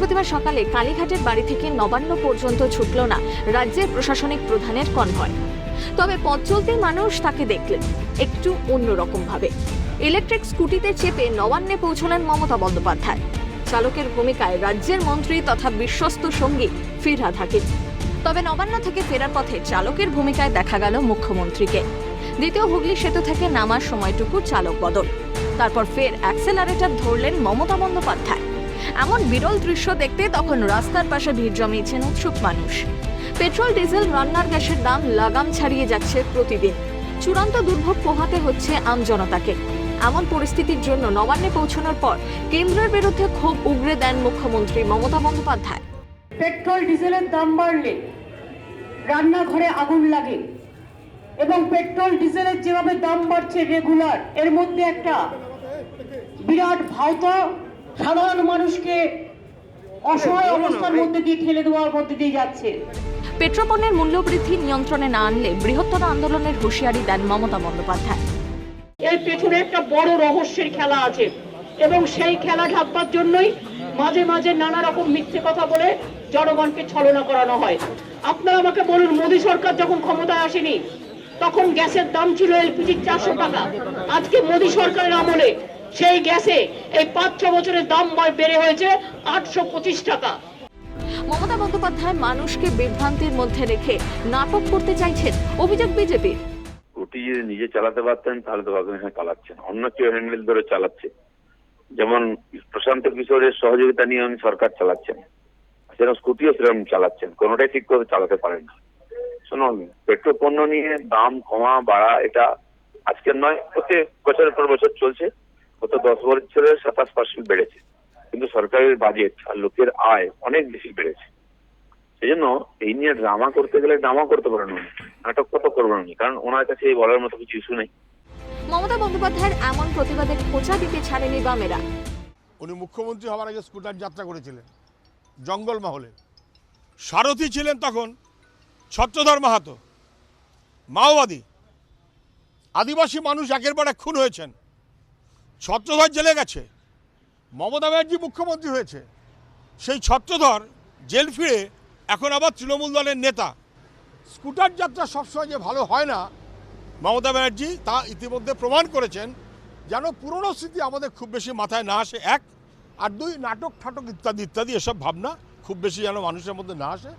মঙ্গলবার সকালে কালীঘাটের বাড়ি থেকে নবান্ন পর্যন্ত ছুটল না রাজ্যের প্রশাসনিক প্রধানের কনভয়। তবে পথ চলতে মানুষ তাকে দেখলেন, একটু অন্যরকম ভাবে ইলেকট্রিক স্কুটিতে চেপে নবান্নে পৌঁছলেন মমতা বন্দ্যোপাধ্যায়। চালকের ভূমিকায় রাজ্যের মন্ত্রী তথা বিশ্বস্ত সঙ্গী ফিরহাদ হাকিম তবে নবান্ন থেকে ফেরার পথে চালকের ভূমিকায় দেখা গেল মুখ্যমন্ত্রীকে। দ্বিতীয় হুগলি সেতু থেকে নামার সময়টুকু চালক বদল। তারপর ফের অ্যাক্সেলারেটর ধরলেন মমতা বন্দ্যোপাধ্যায়। এমন বিরল দৃশ্য দেখতে তখন রাস্তার পাশে ভিড় জমিয়েছেন উৎসুক মানুষ। পেট্রোল, ডিজেল, রান্নার গ্যাসের দাম লাগাম ছাড়িয়ে যাচ্ছে প্রতিদিন। চূড়ান্ত দুর্ভোগ পোহাতে হচ্ছে আমজনতাকে এমন পরিস্থিতির জন্য নবান্নে পৌঁছানোর পর কেন্দ্রের বিরুদ্ধে ক্ষোভ উগরে দেন মুখ্যমন্ত্রী মমতা বন্দ্যোপাধ্যায়। পেট্রোল, ডিজেলের দাম বাড়লে রান্নাঘরে আগুন লাগে এবং পেট্রোল, ডিজেলের যেভাবে দাম বাড়ছে রেগুলার, এর মধ্যে একটা বিরাট ভাওতা সাধারণ মানুষকে অসহায় অবস্থার মধ্যে দিয়ে ঠেলে দেওয়ার মধ্যে দিয়ে যাচ্ছে। পেট্রোপণ্যের মূল্যবৃদ্ধি নিয়ন্ত্রণে না আনলে বৃহত্তর আন্দোলনের হুঁশিয়ারি দেন মমতা বন্দ্যোপাধ্যায়। এর পেছনে একটা বড় রহস্যের খেলা আছে এবং সেই খেলা ঢাকবার জন্যই মাঝে মাঝে নানা রকম মিথ্যে কথা বলে জনগণকে ছলনা করানো হয়। আপনারা আমাকে বলুন মোদী সরকার যখন ক্ষমতায় আসেনি তখন গ্যাসের দাম ছিল এলপিজি চারশো টাকা। আজকে মোদী সরকারের আমলে সেই গ্যাসে এই পাঁচ ছ বছরের দাম বেড়ে হয়েছে আটশো পঁচিশ টাকা। মমতা বন্দ্যোপাধ্যায় মানুষকে বিভ্রান্তির মধ্যে রেখে নাটক করতে চাইছেন অভিযোগ বিজেপির। স্কুটি যদি নিজে চালাতে পারতেন তাহলে তো বাগান চালাচ্ছেন অন্য কেউ হ্যান্ডেল ধরে চালাচ্ছে। যেমন প্রশান্ত কিশোরের সহযোগিতা নিয়ে উনি সরকার চালাচ্ছেন। সেরকম স্কুটিও সেরকম চালাচ্ছেন। কোনোটাই ঠিক করে চালাতে পারেন না। শুনুন পেট্রোল পণ্য নিয়ে দাম কমা বাড়া এটা আজকের নয় প্রত্যেক বছরের পর বছর চলছে। গত দশ বছরের সাতাশ পার্সেন্ট বেড়েছে। কিন্তু সরকারের বাজেট আর লোকের আয় অনেক বেশি বেড়েছে। সেই জন্য এই নিয়ে ড্রামা করতে গেলে ড্রামা করতে পারেন উনি নাটক কত করবেন উনি কারণ ওনার কাছে এই বলার মতো কিছু ইস্যু নেই। মমতা বন্দ্যোপাধ্যায়ের এমন প্রতিবাদে খোঁচা দিতে ছাড়েনি বামেরা। উনি মুখ্যমন্ত্রী হওয়ার আগে স্কুটার যাত্রা করেছিলেন জঙ্গল মহলে। সারথি ছিলেন তখন ছত্রধর মাহাতো মাওবাদী। আদিবাসী মানুষ একের পর এক খুন হয়েছেন। ছত্রধর জেলে গেছে। মমতা ব্যানার্জি মুখ্যমন্ত্রী হয়েছে। সেই ছত্রধর জেল ফিরে এখন আবার তৃণমূল দলের নেতা। স্কুটার যাত্রা সবসময় যে ভালো হয় না, মমতা ব্যানার্জি তা ইতিমধ্যে প্রমাণ করেছেন যেন পুরনো স্মৃতি আমাদের খুব বেশি মাথায় না আসে। এক, আর দুই, নাটক, ঠাটক ইত্যাদি ইত্যাদি, এসব ভাবনা খুব বেশি যেন মানুষের মধ্যে না আসে।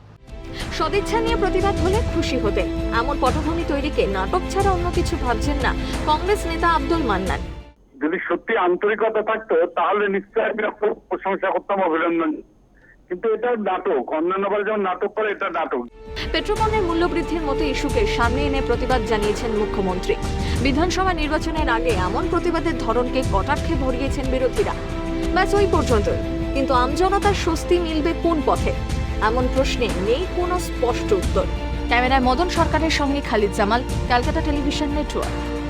সদিচ্ছা নিয়ে প্রতিবাদ হলে খুশি হতেন এমন পটভূমি তৈরিকে নাটক ছাড়া অন্য কিছু ভাবছেন না কংগ্রেস নেতা আব্দুল মান্নান। যদি সত্যি আন্তরিকতা থাকতো তাহলে নিশ্চয়ই আমি খুব প্রশংসা করতাম অভিনন্দন। কিন্তু এটা নাটক অন্যান্য যেমন নাটক করে এটা নাটক। পেট্রোপণ্যের মূল্যবৃদ্ধির মতো ইস্যুকে সামনে এনে প্রতিবাদ জানিয়েছেন মুখ্যমন্ত্রী। বিধানসভা নির্বাচনের আগে এমন প্রতিবাদের ধরনকে কটাক্ষে ভরিয়েছেন বিরোধীরা। ব্যাস ওই পর্যন্ত কিন্তু আমজনতার স্বস্তি মিলবে কোন পথে? এমন প্রশ্নে নেই কোনো স্পষ্ট উত্তর। ক্যামেরায় মদন সরকারের সঙ্গে খালিদ জামাল ক্যালকাটা টেলিভিশন নেটওয়ার্ক।